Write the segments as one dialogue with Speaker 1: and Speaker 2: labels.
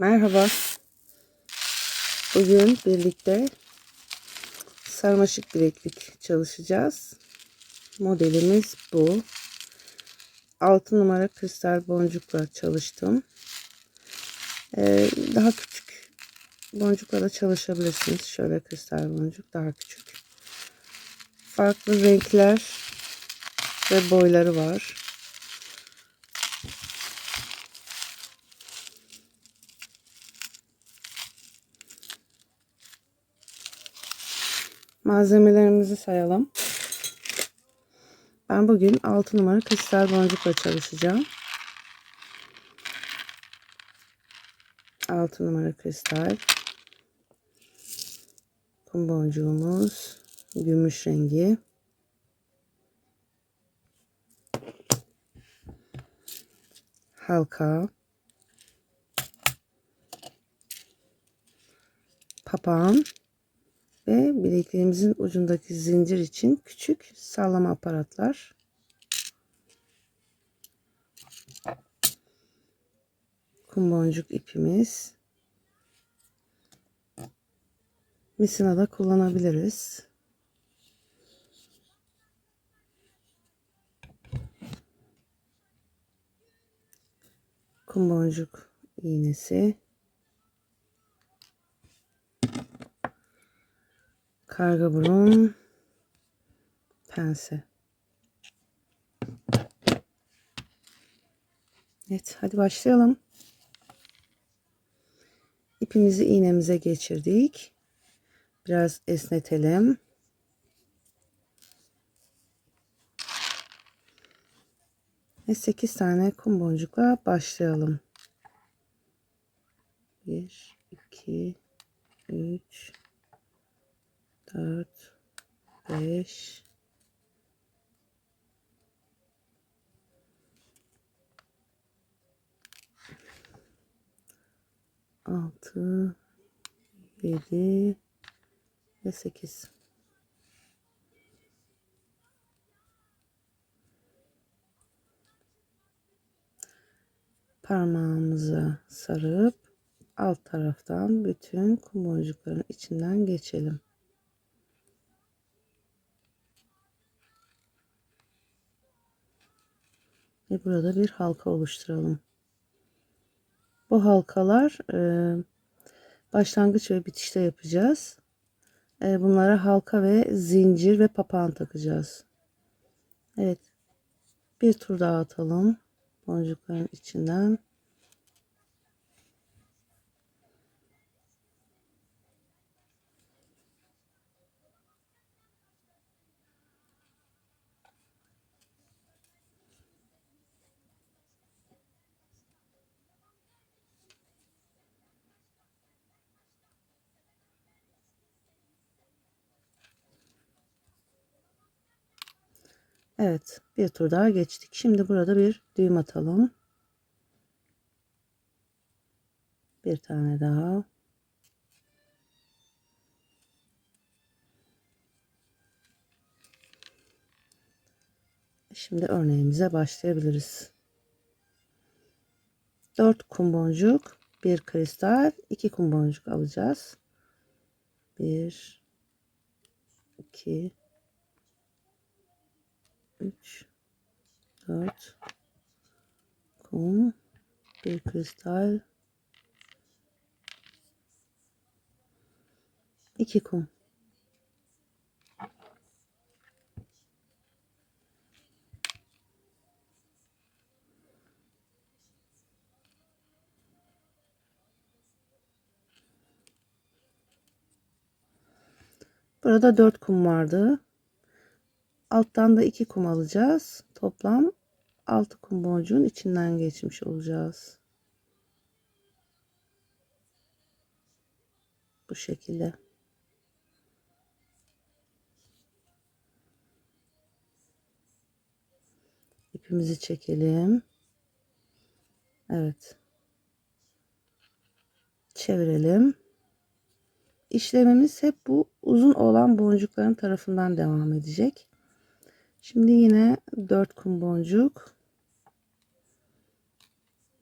Speaker 1: Merhaba. Bugün birlikte sarmaşık bileklik çalışacağız. Modelimiz bu. 6 numara kristal boncukla çalıştım. Ee, daha küçük boncukla da çalışabilirsiniz. Şöyle kristal boncuk daha küçük. Farklı renkler ve boyları var. Malzemelerimizi sayalım. Ben bugün 6 numara kristal boncukla çalışacağım. 6 numara kristal. Kum boncuğumuz gümüş rengi. Halka. Papağan ve bileklerimizin ucundaki zincir için küçük sallama aparatlar. Kum boncuk ipimiz. Misina da kullanabiliriz. Kum boncuk iğnesi. Karga burun pense. Evet hadi başlayalım. İpimizi iğnemize geçirdik. Biraz esnetelim. Ve 8 tane kum boncukla başlayalım. 1 2 3 4 5 6 7 ve 8 parmağımıza sarıp alt taraftan bütün kum boncukların içinden geçelim. Ve burada bir halka oluşturalım. Bu halkalar e, başlangıç ve bitişte yapacağız. E, bunlara halka ve zincir ve papağan takacağız. Evet. Bir tur daha atalım. Boncukların içinden. Evet bir tur daha geçtik. Şimdi burada bir düğüm atalım. Bir tane daha. Şimdi örneğimize başlayabiliriz. 4 kum boncuk, 1 kristal, 2 kum boncuk alacağız. 1 2 3 4 kum. Bir kristal. 2 kum. Burada 4 kum vardı. Alttan da 2 kum alacağız. Toplam 6 kum boncuğun içinden geçmiş olacağız. Bu şekilde. İpimizi çekelim. Evet. Çevirelim. İşlemimiz hep bu uzun olan boncukların tarafından devam edecek. Şimdi yine 4 kum boncuk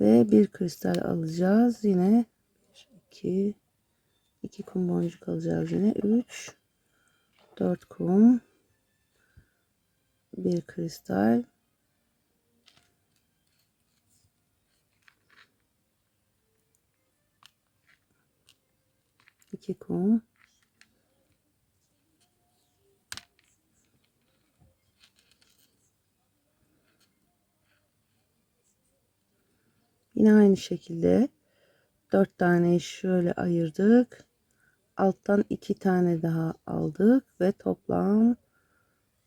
Speaker 1: ve bir kristal alacağız. Yine 2 2 kum boncuk alacağız. Yine 3 4 kum bir kristal. İki kum Yine aynı şekilde 4 tane şöyle ayırdık. Alttan 2 tane daha aldık ve toplam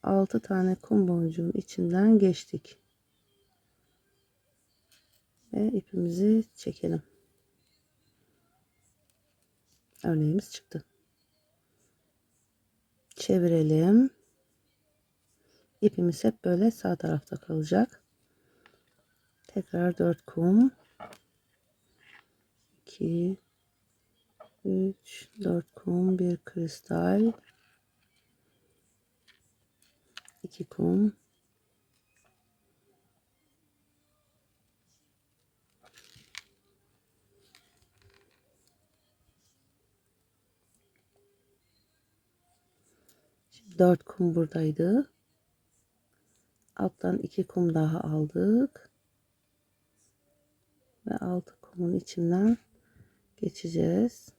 Speaker 1: 6 tane kum boncuğun içinden geçtik. Ve ipimizi çekelim. Örneğimiz çıktı. Çevirelim. İpimiz hep böyle sağ tarafta kalacak. Tekrar 4 kum. 2 3 4 kum, 1 kristal. 2 kum. Şimdi 4 kum buradaydı. Alttan 2 kum daha aldık. Ve 6 kumun içinden geçeceğiz.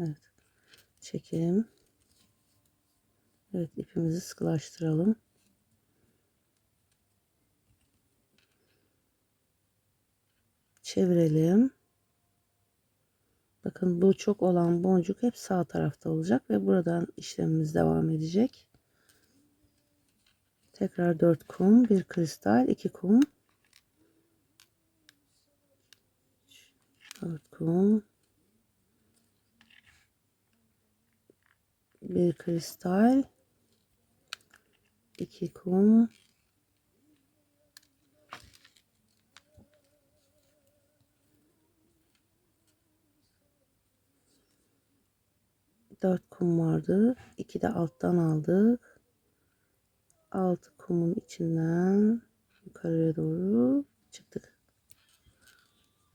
Speaker 1: Evet. Çekelim. Evet ipimizi sıkılaştıralım. Çevirelim. Bakın bu çok olan boncuk hep sağ tarafta olacak ve buradan işlemimiz devam edecek. Tekrar 4 kum, 1 kristal, 2 kum. 4 kum. Bir kristal. 2 kum. Dört kum vardı. İki de alttan aldık. Altı kumun içinden yukarıya doğru çıktık.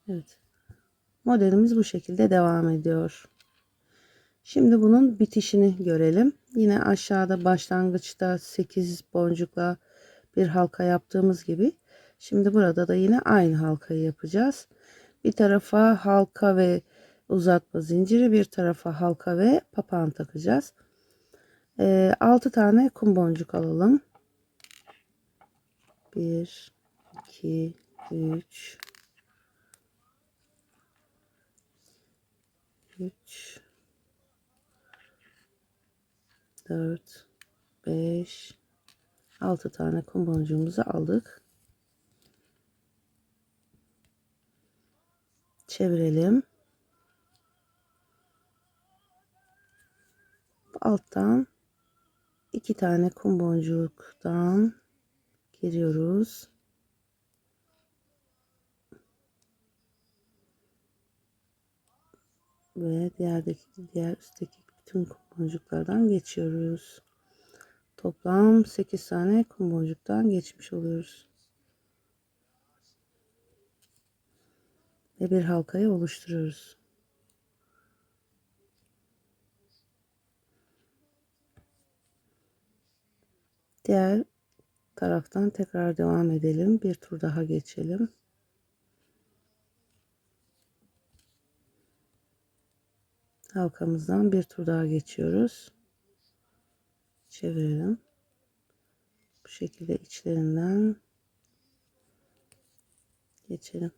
Speaker 1: Evet. Modelimiz bu şekilde devam ediyor. Şimdi bunun bitişini görelim. Yine aşağıda başlangıçta 8 boncukla bir halka yaptığımız gibi. Şimdi burada da yine aynı halkayı yapacağız. Bir tarafa halka ve uzatma zinciri, bir tarafa halka ve papağan takacağız. E, 6 tane kum boncuk alalım. 1 2 3 3 4 5 6 tane kum boncuğumuzu aldık. Çevirelim. Alttan iki tane kum boncuktan giriyoruz. Ve diğerdeki diğer üstteki bütün kum boncuklardan geçiyoruz. Toplam 8 tane kum boncuktan geçmiş oluyoruz. Ve bir halkayı oluşturuyoruz. Diğer taraftan tekrar devam edelim. Bir tur daha geçelim. halkamızdan bir tur daha geçiyoruz. Çevirelim. Bu şekilde içlerinden geçelim.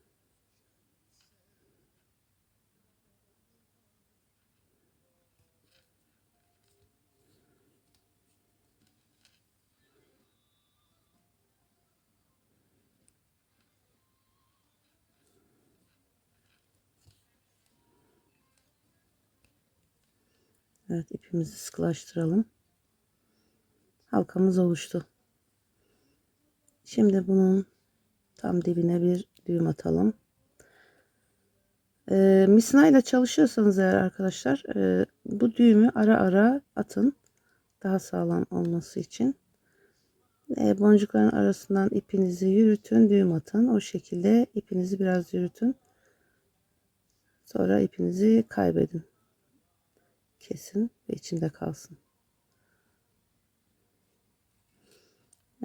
Speaker 1: Evet ipimizi sıkılaştıralım. Halkamız oluştu. Şimdi bunun tam dibine bir düğüm atalım. Ee, misina ile çalışıyorsanız eğer arkadaşlar e, bu düğümü ara ara atın. Daha sağlam olması için. E, boncukların arasından ipinizi yürütün, düğüm atın. O şekilde ipinizi biraz yürütün. Sonra ipinizi kaybedin. Kesin ve içinde kalsın.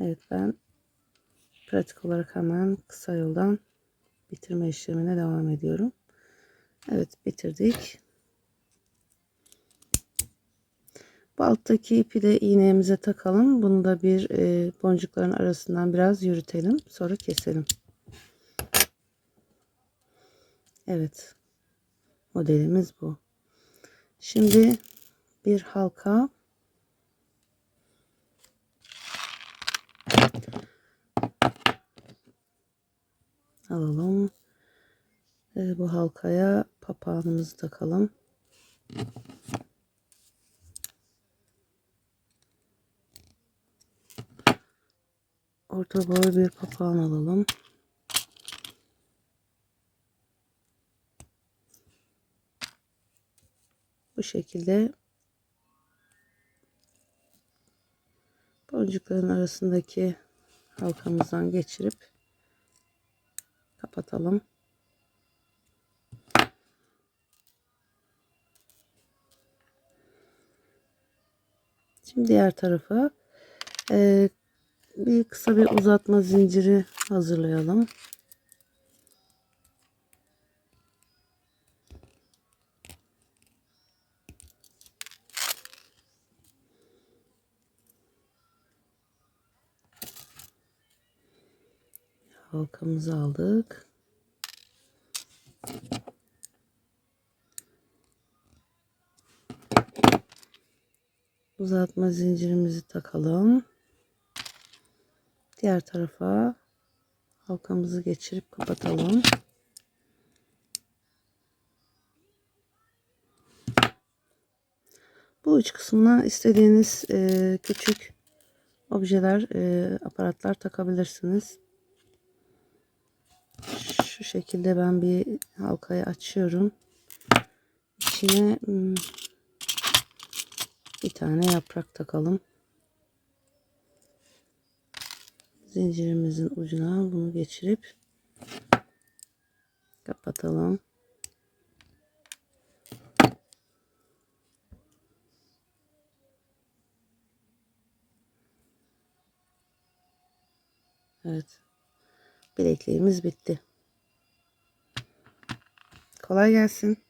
Speaker 1: Evet ben pratik olarak hemen kısa yoldan bitirme işlemine devam ediyorum. Evet bitirdik. Bu alttaki ipi de iğnemize takalım. Bunu da bir e, boncukların arasından biraz yürütelim. Sonra keselim. Evet. Modelimiz bu. Şimdi bir halka alalım. E, bu halkaya papağanımızı takalım. Orta boy bir papağan alalım. Bu şekilde boncukların arasındaki halkamızdan geçirip kapatalım. Şimdi diğer tarafa e, bir kısa bir uzatma zinciri hazırlayalım. Halkamızı aldık. Uzatma zincirimizi takalım. Diğer tarafa halkamızı geçirip kapatalım. Bu uç kısmına istediğiniz e, küçük objeler, e, aparatlar takabilirsiniz. Şu şekilde ben bir halkayı açıyorum. İçine hmm, bir tane yaprak takalım. Zincirimizin ucuna bunu geçirip kapatalım. Evet. Bilekliğimiz bitti. Kolay gelsin.